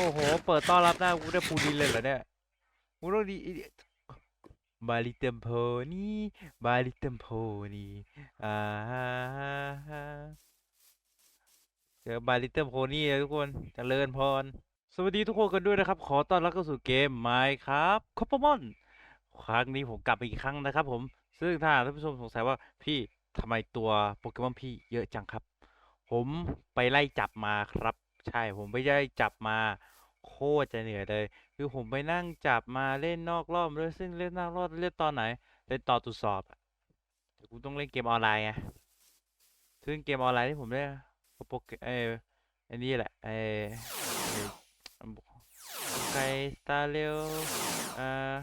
อ้โห เปิดต้อนรับหน้ากูได้ปูดินเลยเหรอเนี่ยกูต้องดีบาลิเตมโพนี่บาลิเตมโพนี่อ่าเจอบาลิเตมโพนี่เลยทุกคนจเจริญพร สวัสดีทุกคนกันด้วยนะครับ ขอต้อนรับเข้าสู่เกมไมครับคอปเปอร์มอนครั้งนี้ผมกลับอีกครั้งนะครับผม ซึ่งถ้าท่านผู้ชมสงสัยว่าพี่ทำไมตัวโปเกมอนพี่เยอะจังครับ ผมไปไล่จับมาครับ ใช่ ผมไปไล่จับมาโคตรจะเหนื่อยเลย คือผมไปนั่งจับมาเล่นนอกรอบด้วยซึ่งเล่นนอกรอบเล่นตอนไหน เล่นตอนตรวจสอบอะแต่กูต้องเล่นเกมออนไลน์ไงซึ่งเกมออนไลน์ที่ผมเล่นโปเกเออไอ้นี่แหละไอ้ไอ้ไกสตาร์เรลอ่า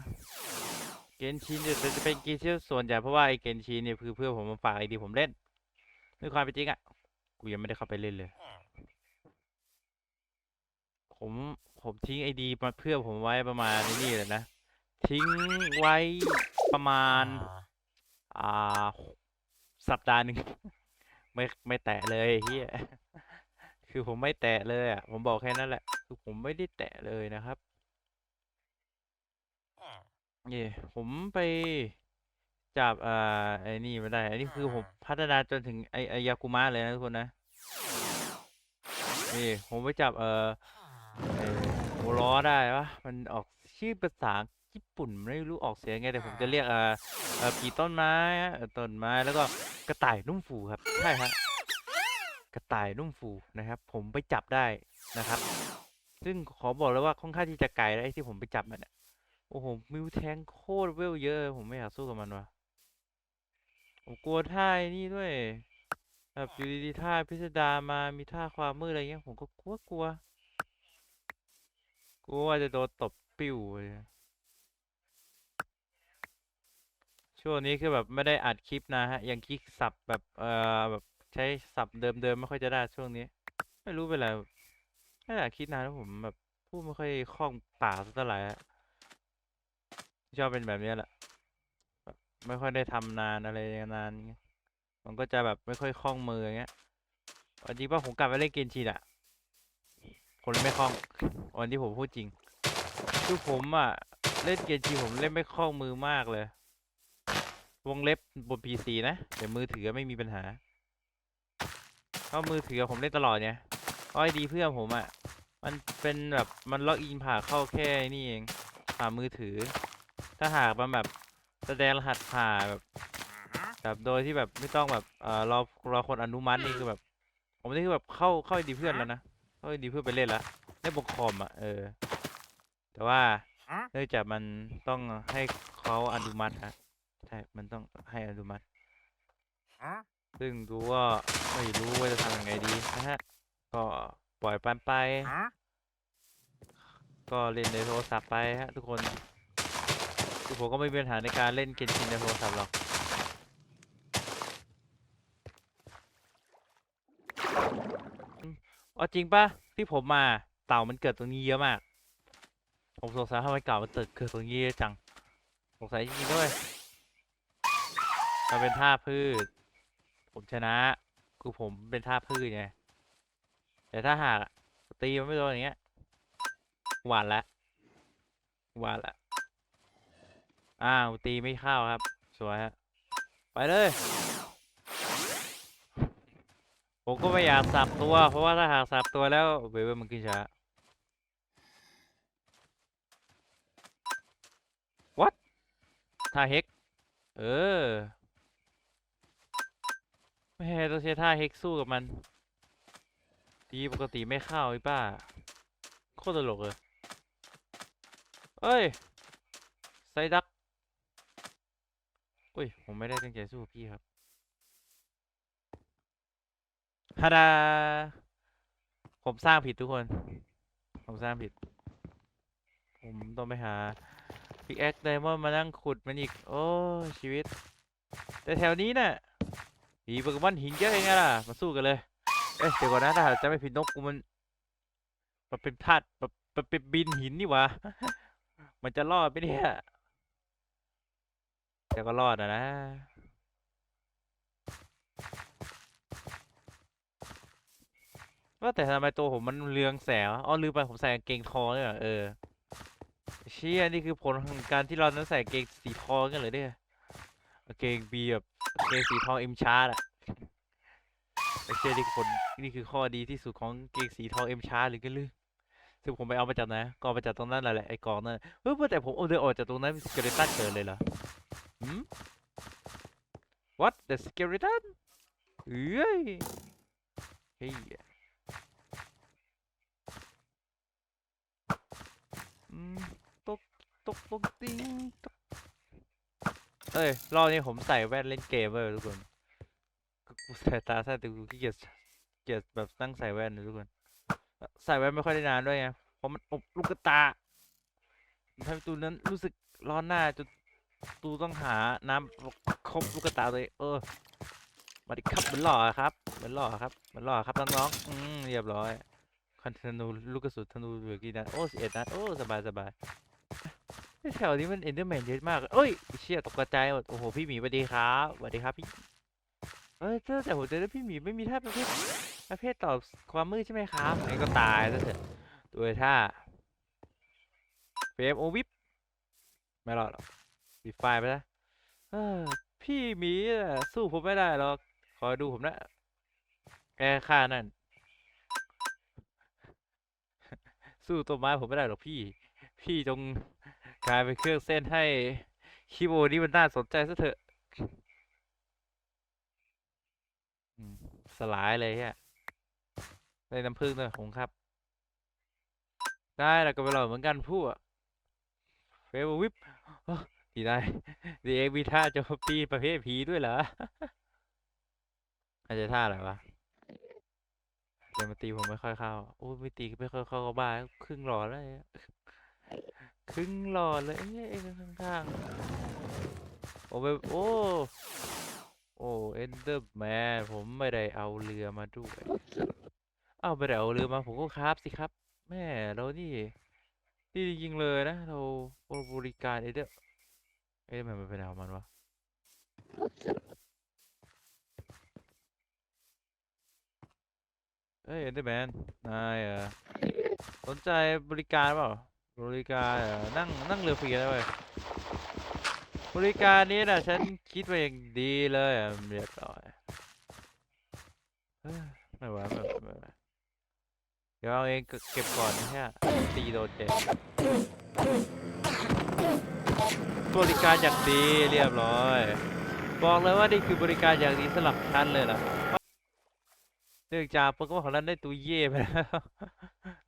เกนชินเนี่จะเป็นเกมที่ส่วนใหญ่เพราะว่าไอ้เกนชินเนี่ยคือเพื่อผมมาฝากไอดีผมเล่นด้วยความเป็นจริงอะกูยังไม่ได้เข้าไปเล่นเลย ผมผมทิ้งไอดีมาเพื่อผมไว้ประมาณนี้เลยนะ ทิ้งไว้ประมาณ อ่า สัปดาห์หนึ่งไม่ไม่แตะเลยเฮียคือผมไม่แตะเลยอะ ผมบอกแค่นั้นแหละ คือผมไม่ได้แตะเลยนะครับเย่ผมไปจับอ่าไอ้นี่มาได้ อันนี้คือผมพัฒนาจนถึงไอไอยากุมะเลยนะทุกคนนะ นี่ผมไปจับเอ่อ ไอโอล้อได้ปะมันออกชื่อภาษาญี่ปุ่นไม่รู้ออกเสียงไงแต่ผมจะเรียกเอ่อเอ่อผีต้นไม้ฮะเอ่อต้นไม้แล้วก็กระต่ายนุ่มฟูครับใช่ฮะกระต่ายนุ่มฟูนะครับ ผมไปจับได้นะครับ ซึ่งขอบอกเลยว่าค่อนข้างที่จะไกลแล้วไอ้ที่ผมไปจับมันเนี่ยโอ้โหมิวแทงโคตรเวลเยอะ ผมไม่อยากสู้กับมันว่ะผมกลัวท่าไอ้นี่ด้วยแบบอยู่ดีๆท่าพิสดารมามีท่าความมืดอะไรเงี้ยผมก็กลัวกลัว กลัวว่าจะโดนตบปิ้วเลยช่วงนี้คือแบบไม่ได้อัดคลิปนะฮะ ยังคลิกสับแบบเอ่อแบบใช้สับเดิมๆไม่ค่อยจะได้ช่วงนี้ ไม่รู้เป็นไรไม่ได้อัดคลิปนานแล้วผมแบบพูดไม่ค่อยคล่องปากสักเท่าไหร่อะชอบเป็นแบบนี้แหละแบบไม่ค่อยได้ทำนานอะไรนานเงี้ยมันก็จะแบบไม่ค่อยคล่องมืออย่างเงี้ยวันนี้ว่าผมกลับไปเล่นเกมชีนอะ ผมเล่นไม่คล่องวันที่ผมพูดจริง คือผมอะเล่นเกมชีผมเล่นไม่คล่องมือมากเลย วงเล็บบนพีซีนะแต่มือถือไม่มีปัญหาเพราะมือถือผมเล่นตลอดไงเพราะไอดีเพื่อนผมอะมันเป็นแบบมันล็อกอินผ่านเข้าแค่นี่เองผ่านมือถือ ถ้าหากมันแบบแสดงรหัสผ่านแบบแบบโดยที่แบบไม่ต้องแบบเออรอรอคนอนุมัตินี่คือแบบ ผมนี่คือแบบเข้าเข้าไอดีเพื่อนแล้วนะ เข้าไอดีเพื่อนไปเล่นแล้วเล่นบนคอมอะเออ แต่ว่าเนื่องจากมันต้องให้เขาอนุมัติฮะใช่ มันต้องให้อนุมัติซึ่งดูว่าไม่รู้ว่าจะทำยังไงดีนะฮะ ก็ปล่อยปันไป ก็เล่นในโทรศัพท์ไปฮะทุกคนคือผมก็ไม่มีปัญหาในการเล่นเกมชินในโทรศัพท์หรอก เอาจริงปะที่ผมมาเต่ามันเกิดตรงนี้เยอะมาก ผมสงสัยทำไมเก่ามันเกิดเกิดตรงนี้เยอะจัง สงสัยจริงด้วยมันเป็นท่าพืช ผมชนะ คือผมเป็นท่าพืชไง แต่ถ้าหากตีมันไม่โดนอย่างเงี้ย หวานละหวานละอ้าวตีไม่เข้าครับ สวยฮะ ไปเลย ผมก็ไม่อยากสับตัว เพราะว่าถ้าหากสับตัวแล้วเวเวมันขึ้นช้า what ท่าเฮกเออ ไม่ให้ต้องใช้ท่าเฮกสู้กับมันตีปกติไม่เข้าไอ้ป้า โคตรตลกเลยเอ้ย ไซดัก อุ้ย ผมไม่ได้ตั้งใจสู้พี่ครับ ฮาดา ผมสร้างผิดทุกคน ผมสร้างผิด ผมต้องไปหาพิกแอคไดมอนมานั่งขุดมันอีก โอ้ชีวิต แต่แถวนี้น่ะมีโปเกมอนหินเยอะเองไงล่ะ มาสู้กันเลย เอ้ยเดี๋ยวก่อนนะถ้าจะไม่ผิดนกกูมันมันเป็นธาตุมันเป็นบินหินนี่หวะมันจะรอดไหมเนี่ยแต่ก็รอดนะนะ ว่าแต่ทำไมตัวผมมันเรืองแสงวะอ๋อลืมไปผมใส่กางเกงทองเนี่ยเออเชี่ยนี่คือผลของการที่เรานั้นใส่กางเกงสีทองกันเลยเนี่ยกางเกงบีแบบกางเกงสีทองเอ็มชาร์ดอะเชี่ยนี่คือผลนี่คือข้อดีที่สุดของกางเกงสีทองเอ็มชาร์ดหรือกันลือซึ่งผมไปเอามาจากไหนก็เอามาจากตรงนั้นแหละไอ้กองนั่นเฮ้ยว่าแต่ผมเอาเดินออกจากตรงนั้นมีสเกเลตันเกิดเลยเหรอหืม what the skeleton เอ้ยเฮ้ย อืม ตกตกตกติงตกเอ้ย รอบนี้ผมใส่แว่นเล่นเกมเว้ยทุกคนกูกูใส่ตาสั้นแต่กูขี้เกียจเกียจแบบตั้งใส่แว่นนะทุกคน ใส่แว่นไม่ค่อยได้นานด้วยไง เพราะมันอบลูกตาทำให้ตูนั้นรู้สึกร้อนหน้าจนตูต้องหาน้ำครบลูกตาตัวเองเออ มาดิครับเหมือนหล่อครับ เหมือนหล่อครับ เหมือนหล่อครับน้องๆอืมเรียบร้อย คันธนูลูกกระสุนธนูเหลือกี่นัดโอ้สิเอ็ดนัดโอ้สบายสบายแถวนี้มันเอนเดอร์แมนเยอะมากเอ้ยเชี่ยตกกระจายหมดโอ้โหพี่หมีสวัสดีครับสวัสดีครับพี่เอ้ยเจอแต่ผมเจอแล้วพี่หมีไม่มีท่าประเภทประเภทต่อความมืดใช่ไหมครับงั้นก็ตายซะเถอะโดยท่าเฟมโอวิปไม่รอดหรอกปิดไฟไปแล้วเออพี่หมีสู้ผมไม่ได้หรอกคอยดูผมนะแกฆ่านั่น สู้ตัวไม้ผมไม่ได้หรอกพี่ พี่จงกลายเป็นเครื่องเส้นให้คีย์บอร์ดนี้มันน่าสนใจซะเถอะสลายเลยฮะได้น้ำผึ้งด้วยผมครับ ได้แล้วก็ไปรอเหมือนกันพวกเฟเวอร์วิปดีได้ดีเอ็กมีท่าโจมตีประเภทผีด้วยเหรออาจจะท่าอะไรวะ เดี๋ยวมาตีผมไม่ค่อยเข้าโอ้ยไม่ตีไม่ค่อยเข้าก็บ้าครึ่งหลอดแล้วเนี่ยครึ่งหลอดเลยเอ้ยไอ้ข้างๆโอ้ไปโอ้โอ้เอนเดอร์แมนผมไม่ได้เอาเรือมาด้วยเอาไม่ได้เอาเรือมาผมก็คราฟสิครับ แม่เรานี่นี่จริงเลยนะ เราบริการเอเดอร์เอ้ยทำไมมันเป็นเอามันวะ เอ้ยเอนเดอร์แมนนายเออสนใจบริการเปล่า บริการเหรอนั่งนั่งเรือฟรีนะเว้ยบริการนี้นะฉันคิดไว้อย่างดีเลยอะเรียบร้อยเอ้ยไม่ไหวไม่ไหวไม่ไหวเดี๋ยวเอาเองเก็บก่อนนะฮะตีโดนเจ็บ บริการอย่างดีเรียบร้อย บอกเลยว่านี่คือบริการอย่างดีสำหรับฉันเลยล่ะ เนื่องจากโปเกมอนของนั้นได้ตัวเย่ไปแล้ว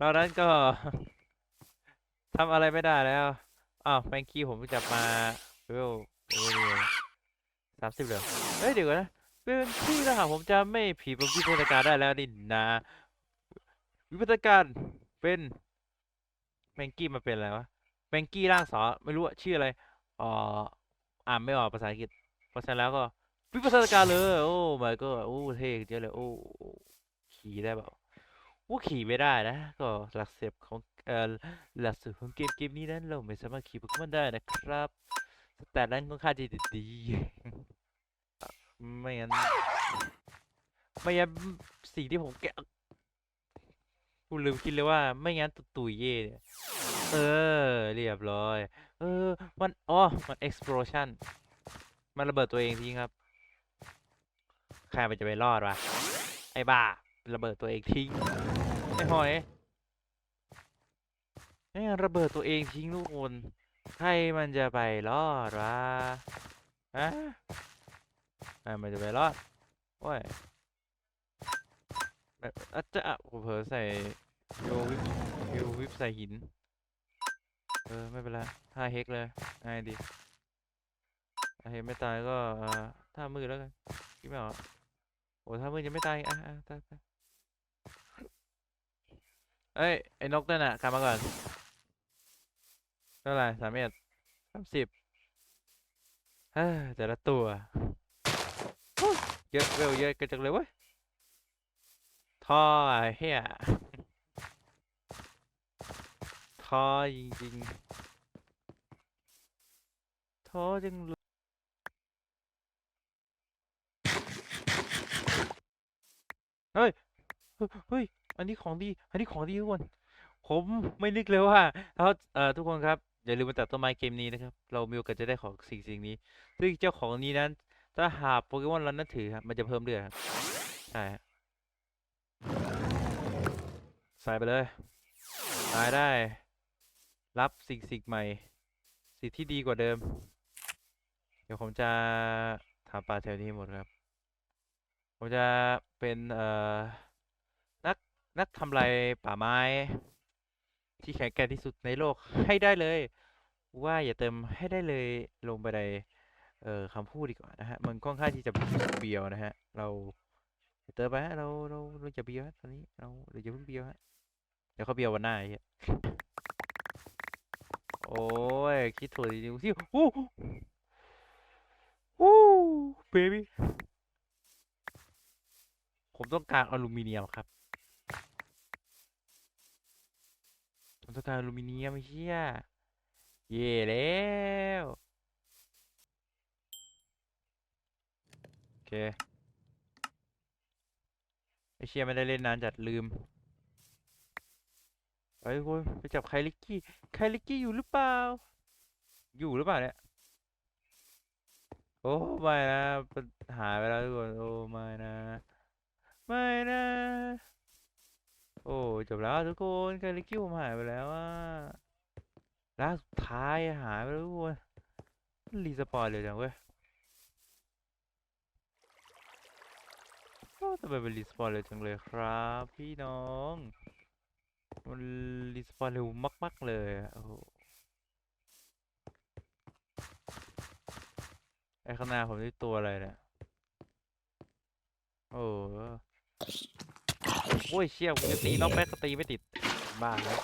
ตอนนั้นก็ทำอะไรไม่ได้แล้วอ้าวแมงกี้ผมจับมาเวลเวสามสิบเลยเฮ้ยเดี๋ยวก่อนนะเป็นที่ถ้าหากผมจะไม่ผิดผมวิวัฒนาการได้แล้วนี่นะวิวัฒนาการเป็นแมงกี้มาเป็นอะไรวะแมงกี้ร่างสอไม่รู้ชื่ออะไรอ่ออ่านไม่ออกภาษาอังกฤษเพราะฉะนั้นแล้วก็วิวัฒนาการเลย โอ้ my god โอ้ เท่เยอะเลย โอ้ ขี่ได้เปล่าว่าขี่ไม่ได้นะ ก็หลักเสพของเอ่อหลักสูตรของเกมเกมนี้นั้นเราไม่สามารถขี่โปเกมอนได้นะครับแต่นั้นค่อนข้างจะดีไม่งั้นไม่งั้นสิ่งที่ผมแกะกูลืมคิดเลยว่าไม่งั้นตุตุยเย่เนี่ยเออ เรียบร้อย เออ มันอ๋อมัน explosion มันระเบิดตัวเองทิ้งครับ ใครมันจะไปรอดวะไอ้บ้า ระเบิดตัวเองทิ้งไอ้หอยไอ้ระเบิดตัวเองทิ้งทุกคนใครมันจะไปรอดวะฮะใครมันจะไปรอดโอ้ยแบบอาจจะอะผมเผลอใส่โยวิปโยวิปใส่หิน เออ ไม่เป็นไรท่าเฮกเลยง่ายดีถ้เฮกไม่ตายก็เอ่อท่ามือแล้วกันคิดไม่ออกโอ้ท่ามือยังไม่ตายอะอะตาย เอ้ย ไอ้นกนั่นน่ะกลับมาก่อนเท่าไหร่สามเอ็ดสามสิบเฮ้ยแต่ละตัวเยอะเวลเยอะกันจังเลยเว้ยท่อเฮียท่อจริงๆท่อจังเลยเฮ้ยฮ้ยเฮ้ย อันนี้ของดี อันนี้ของดีทุกคน ผมไม่นึกเลยว่าเขาเอ่อทุกคนครับ อย่าลืมมาตัดต้นไม้เกมนี้นะครับ เรามีโอกาสจะได้ของสิ่งสิ่งนี้ ซึ่งเจ้าของนี้นั้น ถ้าหาโปเกมอนเรานับถือครับ มันจะเพิ่มเลือดครับใช่ฮะใส่ไปเลย ตายได้ รับสิ่งสิ่งใหม่ สิ่งที่ดีกว่าเดิม เดี๋ยวผมจะทำปลาแถวนี้หมดครับ ผมจะเป็นเอ่อ นักทำลายป่าไม้ ที่แข็งแกร่งที่สุดในโลกให้ได้เลย ว่าอย่าเติมให้ได้เลยลงไปในเอ่อคำพูดดีกว่านะฮะมันค่อนข้างที่จะเบียวนะฮะ เราอย่าเติมไปฮะเราเราเราจะเบียวฮะตอนนี้เราเราอย่าเพิ่งเบียวฮะเดี๋ยวเขาเบียววันหน้าไอ้เหี้ยโอ้ยคิดถูกจริงๆที่โอ้โอ้เบบี้ผมต้องการอลูมิเนียมครับ ต้องการอลูมิเนียมไอเชี่ยเย่แล้วโอเคไอเชียไม่ได้เล่นนานจัดลืมไปทุกคนไปจับไคลิกกี้ไคลิกกี้อยู่หรือเปล่า อยู่หรือเปล่าเนี่ยโอ้ไม่นะมันหายไปแล้วทุกคนโอ้ไม่นะ ไม่นะ โอ้จบแล้วทุกคนไคลิกกี้ผมหายไปแล้วอะล่าสุดท้ายหายไปแล้วทุกคนรีสปอนเลยจังเว้ยโอ้ทำไมเป็นรีสปอนเลยจังเลยครับ พี่น้องมันรีสปอนเร็วมาก ๆ เลยโอ้โหไอ้ข้างหน้าผมนี่ตัวอะไรเนี่ย โอ้ โอ้ยเชี่ยกูจะตีน้องแป๊กก็ตีไม่ติดบ้าแล้ว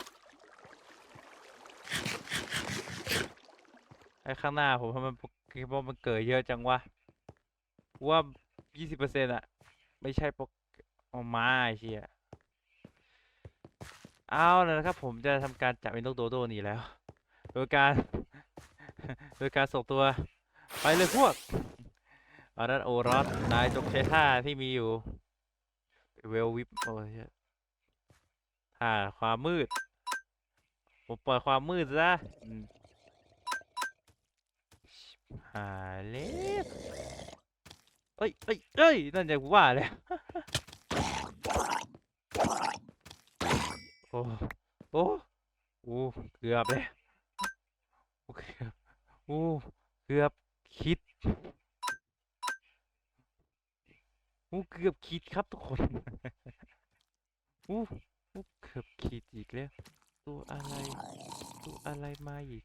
ไอ้ข้างหน้าผมทำไมมันคิดว่ามันเกิดเยอะจังวะว่ายี่สิบเปอร์เซ็นต์อะไม่ใช่ปกเอมาไอ้เชี่ยเอาแล้วนะครับผมจะทำการจับไอ้นกโดโดนี่แล้ว โดยการ โดยการส่งตัว ไปเลยพวกเอานั้นโอรสนายจงใช้ท่าที่มีอยู่ เวลวิปโอ้ยผ่าความมืด ผมปล่อยความมืดซะหาเล็บเอ้ยเอ้ยเอ้ยนั่นจะว่าเลยโอ้โอ้โอ้เกือบเลยโอเคโอ้เกือบคิด อู้เกือบคิดครับทุกคนโอ้โอ้เกือบคิดอีกแล้ว ตัวอะไร ตัวอะไรมาอีก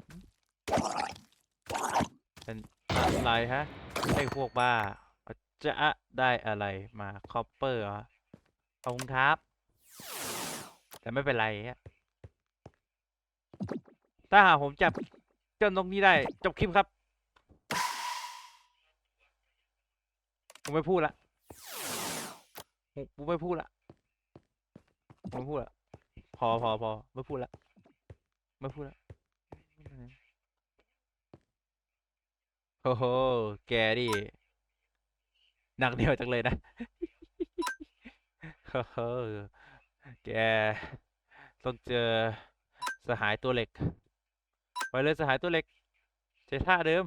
เป็นอะไรฮะไอ้พวกบ้าจะได้อะไรมาคอปเปอร์เหรอขอบคุณครับ แต่ไม่เป็นไรฮะถ้าหากผมจับเจ้านกนี้ได้จบคลิปครับ ผมไม่พูดละ ผมผมไม่พูดละผมไม่พูดละ พอพอพอไม่พูดละ ไม่พูดละโอ้โห แกดิหนักเดียวจังเลยนะโอ้โหแกต้องเจอสหายตัวเหล็ก ไปเลยสหายตัวเหล็กใช้ท่าเดิม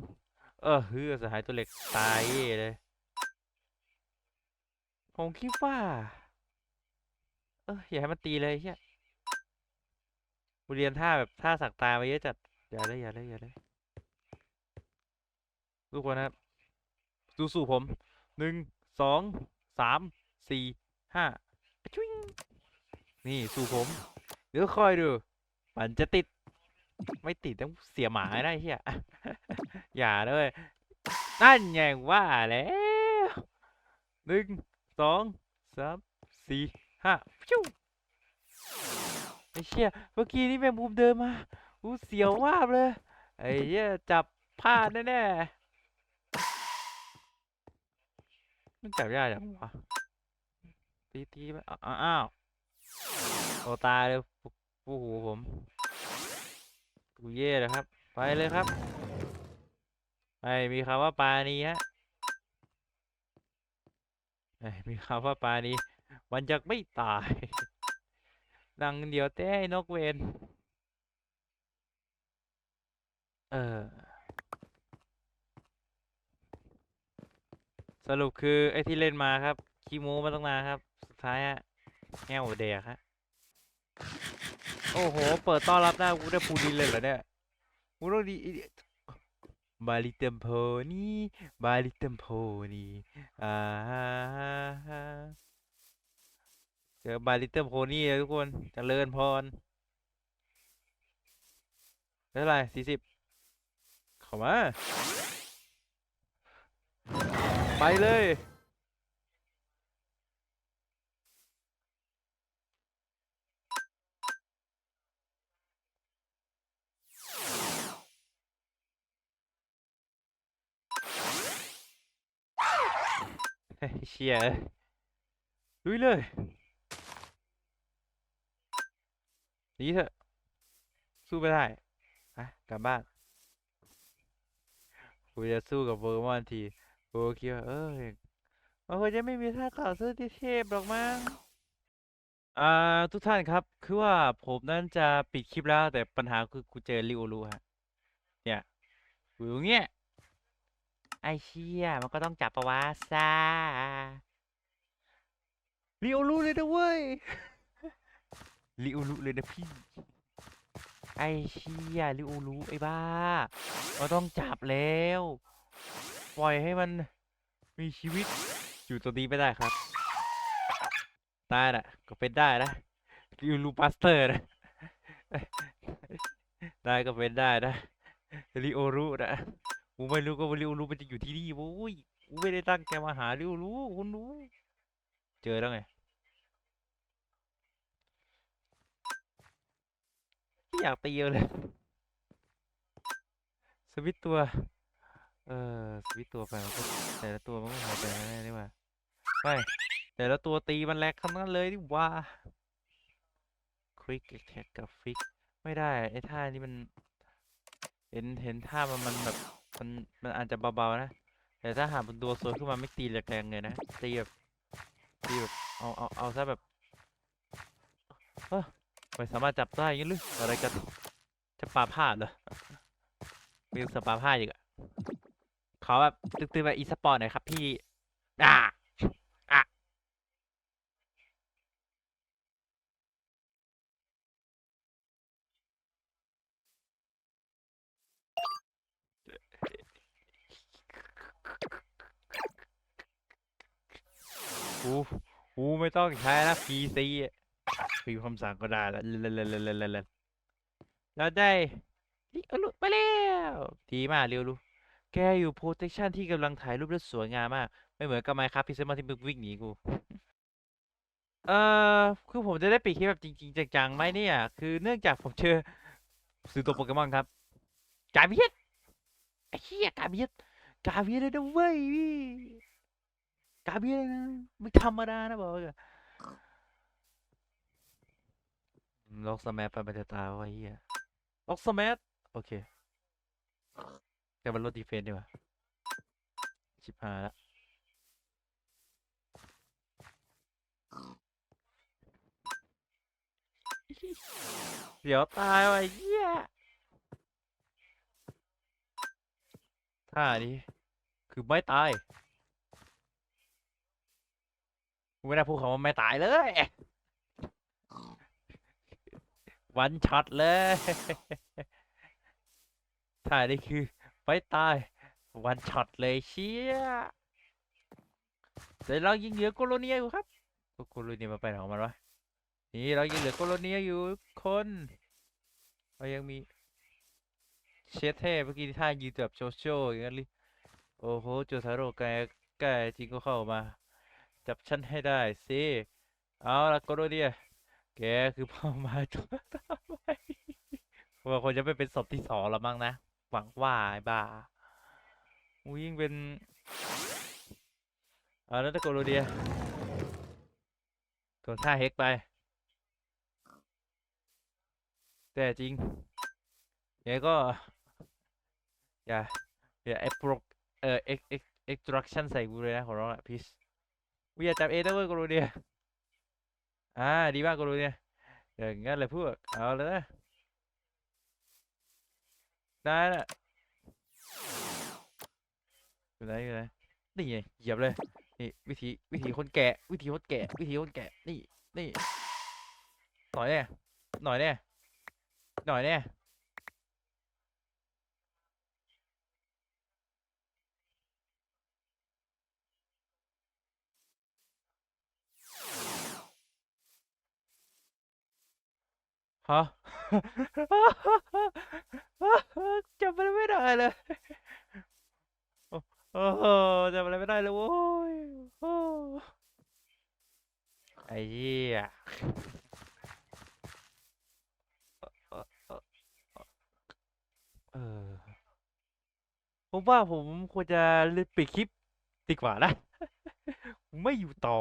เออเฮือสหายตัวเหล็กตายเย่เลย ผมคิดว่า เอออย่าให้มันตีเลยเฮียกูเรียนท่าแบบท่าสักตามาเยอะจัดอย่าเลยอย่าเลยอย่าเลยทุกคนนะครับสู้สู้ผมหนึ่งสองสามสี่ห้าชุ้งนี่สู้ผม เดี๋ยวคอยดู มันจะติด ไม่ติดต้องเสียหมาได้เฮียอย่าเลยนั่นไงว่าแล้วหนึ่ง สองสามสี่ห้าฟิวไอ้เชี่ยเมื่อกี้นี่แมงมุมเดินมาอู้เสียววาบเลย ไอ้เหี้ยจับพลาดแน่ๆมันจับยากจังวะตีตีไปอ้าวโอตายเลยปูหูผมกูเย่เลยครับ ไปเลยครับ ไม่มีคำว่าปาณีฮะ มีคำว่าปาณีไปมันจะไม่ตายดังเดียวแต่ไอ้นกเวนเออ สรุปคือไอ้ที่เล่นมาครับขี้โม้มาตั้งนานครับ สุดท้ายอะแง่วเดียครับโอ้โห เปิดต้อนรับหน้กูได้ปูดินเลยเหรอเนี่ยกูต้องดี บาลิเตมโพนี่บาลิเตมโพนีอ่าเจอบาลิเตมโพนีทุกคนจเจริญพรเท่าไรสี่สิบเข้ามา ไปเลย เชียเอ้ยลุยเลยนีเถอะ สู้ไม่ได้อะกลับบ้านกูจะสู้กับโปเกมอนทีกูคิว่าเอ้ยมันคงจะไม่มีท่าต่อสู้ที่เทพหรอกมั้งอ่าทุกท่านครับ คือว่าผมนั้นจะปิดคลิปแล้วแต่ปัญหาคือกูเจอริโอรูฮะ เนี่ยอยู่ตรงเงี้ย ไอเชี่ยมันก็ต้องจับปะวะซ่าลิโอรู้เลยนะเว้ยลิโอรู้เลยนะพี่ ไอเชี่ยลิโอรู้ไอ้บ้าเราต้องจับแล้ว ปล่อยให้มันมีชีวิตอยู่ตัวนี้ไม่ได้ครับได้น่ะก็เป็นได้นะลิโอรู้บัสเตอร์นะได้ก็เป็นได้นะลิโอรู้นะ กูไม่รู้ก็ว่าริวรู้มันจะอยู่ที่นี่โว้ยกูไม่ได้ตั้งใจมาหาริวรู้คุณรู้ เจอแล้วไงไม่อยากตีเอาเลยสวิตตัว เออสวิตตัวไปมันก็แต่ละตัวมันก็หายไปแน่นี่ว่าไม่แต่ละตัวตีมันแลกทั้งนั้นเลยนี่ว่าควิกแท็กกับฟิก ไม่ได้ไอ้ท่านี้มัน เห็นเห็นท่ามันมันแบบ มันมันอาจจะเบาๆนะ แต่ถ้าหากเป็นตัวโซนขึ้นมาไม่ตีแรงๆเลยนะตีแบบตีแบบเอาเอาเอาซะแบบเออไม่สามารถจับได้ยังหรืออะไรกันจะปาผ้าเหรอมีสปาผ้าอีกอะขอแบบตึกๆแบบอีสปอร์ตหน่อยครับพี่อ่าอะกู กูไม่ต้องใช้นะพีซีพิมพ์คำสั่งก็ได้แล้วแล้วแล้วได้เอลุไปแล้วดีมากเร็วลูแกอยู่โปรเทคชันที่กำลังถ่ายรูปได้สวยงามมาก ไม่เหมือนกับไมครับพิซซ่าที่มึงวิ่งหนีกู เอ่อ คือผมจะได้ปิดคลิปแบบจริง ๆจังๆไหมเนี่ย คือเนื่องจากผมเจอซื้อตัวโปเกมอนครับกาเบียดไอ้เหี้ยกาเบียดกาเบียดเลยนะเว้ย กาเบียดเลยนะไม่ธรรมดานะบอกเลยล็อกสมัไปมันจะตายว่ะเหี้ยล็อกสมัโอเค แต่มันลดดีเฟนส์ดีกว่าชิบหายละเดี๋ยวตายว่ะไอ้เหี้ยท่านี้ คือไม่ตาย กูไม่ได้พูดคำว่าไม่ตายเลย วันช็อตเลยท่านี้คือไม่ตาย วันช็อตเลยเชี่ยแต่เรายิงเหลือโคโลเนียอยู่ครับโคโลเนียมาไปไหนของมันวะ นี่เรายังเหลือโคโลเนียอยู่คน เรายังมีเชสเท่เมื่อกี้ท่ายืนแบบโชโชอย่างนั้นลยโอ้โหโจทาโร่แกแกจริงก็เข้ามา จับฉันให้ได้สิเอาละโคโลเนียแกคือพ่อมาตัวต่อไปว่าคนจะไม่เป็นศพที่สองแล้วมั้งนะ หวังว่าไอ้บ้าอูยิ่งเป็นเอาแล้วตะโคโลเนียตัวท่าเฮกไป แต่จริงยังไงก็ อย่าอย่าไอ้โปรเอ่อ ex ex extraction ใส่กูเลยนะขอร้องละพีช กูอย่าจับเอนะเว้ยกูรู้เดียอ่าดีมากกูรู้เนี่ยอย่างงั้นเลยพวกเอาเลยนะได้ละอยู่ไหนอยู่ไหนนี่ไงเหยียบเลยนี่วิธีวิธีคนแก่วิธีคนแก่วิธีคนแก่นี่นี่หน่อยเนี่ยหน่อยเนี่ยหน่อยเนี่ ฮะ จำอะไรไม่ได้เลยโอ้โอ้โหจำอะไรไม่ได้เลยโว้ยไอ้เหี้ยเออผมว่าผมควรจะปิดคลิปดีกว่านะ ไม่อยู่ต่อ